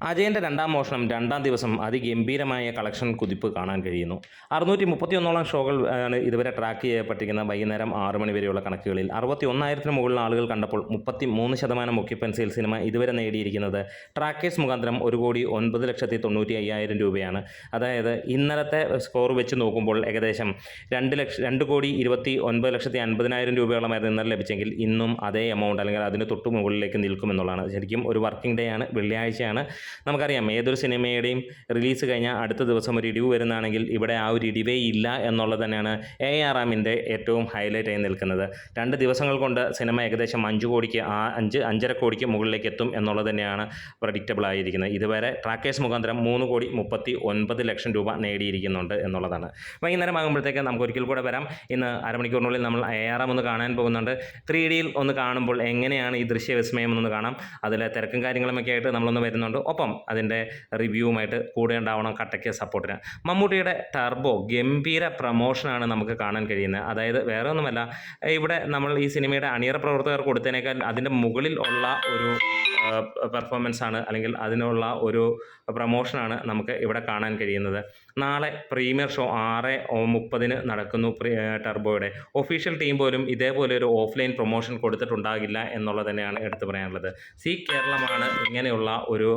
അജയന്റെ രണ്ടാം മോഷണം രണ്ടാം ദിവസം അതിഗംഭീരമായ കളക്ഷൻ കുതിപ്പ് കാണാൻ കഴിയുന്നു. അറുന്നൂറ്റി മുപ്പത്തിയൊന്നോളം ഷോകൾ ആണ് ഇതുവരെ ട്രാക്ക് ചെയ്യപ്പെട്ടിരിക്കുന്ന വൈകുന്നേരം ആറ് മണി വരെയുള്ള കണക്കുകളിൽ. അറുപത്തി ഒന്നായിരത്തിന് മുകളിൽ ആളുകൾ കണ്ടപ്പോൾ മുപ്പത്തി മൂന്ന് ശതമാനം ഒക്യുപ്പൻസിയിൽ സിനിമ ഇതുവരെ നേടിയിരിക്കുന്നത്. ട്രാക്കേഴ്സ് മുഖാന്തരം ഒരു കോടി ഒൻപത് ലക്ഷത്തി തൊണ്ണൂറ്റി അയ്യായിരം രൂപയാണ്. അതായത് ഇന്നലത്തെ സ്കോർ വെച്ച് നോക്കുമ്പോൾ ഏകദേശം രണ്ട് ലക്ഷ രണ്ട് കോടി ഇരുപത്തി ഒൻപത് ലക്ഷത്തി അൻപതിനായിരം രൂപയോളമായിരുന്നു ഇന്നലെ ലഭിച്ചെങ്കിൽ ഇന്നും അതേ എമൗണ്ട് അല്ലെങ്കിൽ അതിന് തൊട്ട് മുകളിലേക്ക് നിൽക്കുമെന്നുള്ളതാണ്. ശരിക്കും ഒരു വർക്കിംഗ് ഡേ ആണ് വെള്ളിയാഴ്ചയാണ്. നമുക്കറിയാം ഏതൊരു സിനിമയുടെയും റിലീസ് കഴിഞ്ഞാൽ അടുത്ത ദിവസം ഒരു ഇടിവ് വരുന്നതാണെങ്കിൽ ഇവിടെ ആ ഒരു ഇടിവേ ഇല്ല എന്നുള്ളത് തന്നെയാണ് എ ആർ എമ്മിന്റെ ഏറ്റവും ഹൈലൈറ്റ് ആയി നിൽക്കുന്നത്. രണ്ട് ദിവസങ്ങൾ കൊണ്ട് സിനിമ ഏകദേശം അഞ്ച് കോടിക്ക് ആ അഞ്ച് അഞ്ചര കോടിക്ക് മുകളിലേക്ക് എത്തും എന്നുള്ളത് തന്നെയാണ് പ്രഡിക്റ്റബിൾ ആയിരിക്കുന്നത്. ഇതുവരെ ട്രാക്കേഴ്സ് മുഖാന്തരം മൂന്ന് കോടി മുപ്പത്തി ഒൻപത് ലക്ഷം രൂപ നേടിയിരിക്കുന്നുണ്ട് എന്നുള്ളതാണ്. വൈകുന്നേരം ആകുമ്പോഴത്തേക്ക് നമുക്ക് ഒരിക്കൽ കൂടെ വരാം. ഇന്ന് അരമണിക്കൂറിനുള്ളിൽ നമ്മൾ എ ആർ എം ഒന്ന് കാണാൻ പോകുന്നുണ്ട്. ത്രീ ഡിയിൽ ഒന്ന് കാണുമ്പോൾ എങ്ങനെയാണ് ഈ ദൃശ്യവിസ്മയം എന്നൊന്ന് കാണാം. അതിലെ തിരക്കും കാര്യങ്ങളുമൊക്കെ ആയിട്ട് നമ്മളൊന്ന് വരുന്നുണ്ട്. ഒപ്പം അതിന്റെ റിവ്യൂവുമായിട്ട് കൂടെ ഉണ്ടാവണം കട്ടയ്ക്ക് സപ്പോർട്ടിന്. മമ്മൂട്ടിയുടെ ടർബോ ഗംഭീര പ്രമോഷനാണ് നമുക്ക് കാണാൻ കഴിയുന്നത്. അതായത് വേറെ ഒന്നുമല്ല ഇവിടെ നമ്മൾ ഈ സിനിമയുടെ അണിയറ പ്രവർത്തകർ കൊടുത്തതിനേക്കാൾ അതിന്റെ മുകളിൽ ഉള്ള ഒരു പെർഫോമൻസ് ആണ് അല്ലെങ്കിൽ അതിനുള്ള ഒരു പ്രമോഷനാണ് നമുക്ക് ഇവിടെ കാണാൻ കഴിയുന്നത്. നാളെ പ്രീമിയർ ഷോ ആറ് മുപ്പതിന് നടക്കുന്നു ടർബോയുടെ. ഒഫീഷ്യൽ ടീം പോലും ഇതേപോലെ ഒരു ഓഫ്ലൈൻ പ്രൊമോഷൻ കൊടുത്തിട്ടുണ്ടാകില്ല എന്നുള്ളത് തന്നെയാണ് എടുത്തു പറയാനുള്ളത്. സി കേരളമാണ് ഇങ്ങനെയുള്ള ഒരു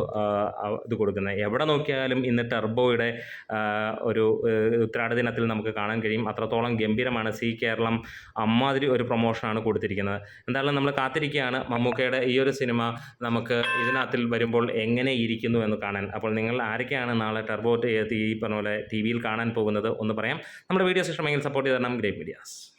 ഇത് കൊടുക്കുന്നത്. എവിടെ നോക്കിയാലും ഇന്ന് ടെർബോയുടെ ഒരു ഉത്രാട ദിനത്തിൽ നമുക്ക് കാണാൻ കഴിയും. അത്രത്തോളം ഗംഭീരമാണ് സി കേരളം അമ്മാതിരി ഒരു പ്രൊമോഷനാണ് കൊടുത്തിരിക്കുന്നത്. എന്തായാലും നമ്മൾ കാത്തിരിക്കുകയാണ്. മമ്മൂക്കയുടെ ഈ ഒരു സിനിമ നമുക്ക് ഇതിനകത്തിൽ വരുമ്പോൾ എങ്ങനെ ഇരിക്കുന്നു എന്ന് കാണാൻ. അപ്പോൾ നിങ്ങൾ ആരൊക്കെയാണ് നാളെ ടെർബോ ഈ പറഞ്ഞ പോലെ ടി വിയിൽ കാണാൻ പോകുന്നത്? ഒന്ന് പറയാം. നമ്മുടെ വീഡിയോസ് ഇഷ്ടമെങ്കിൽ സപ്പോർട്ട് ചെയ്ത് തരണം. Great medias.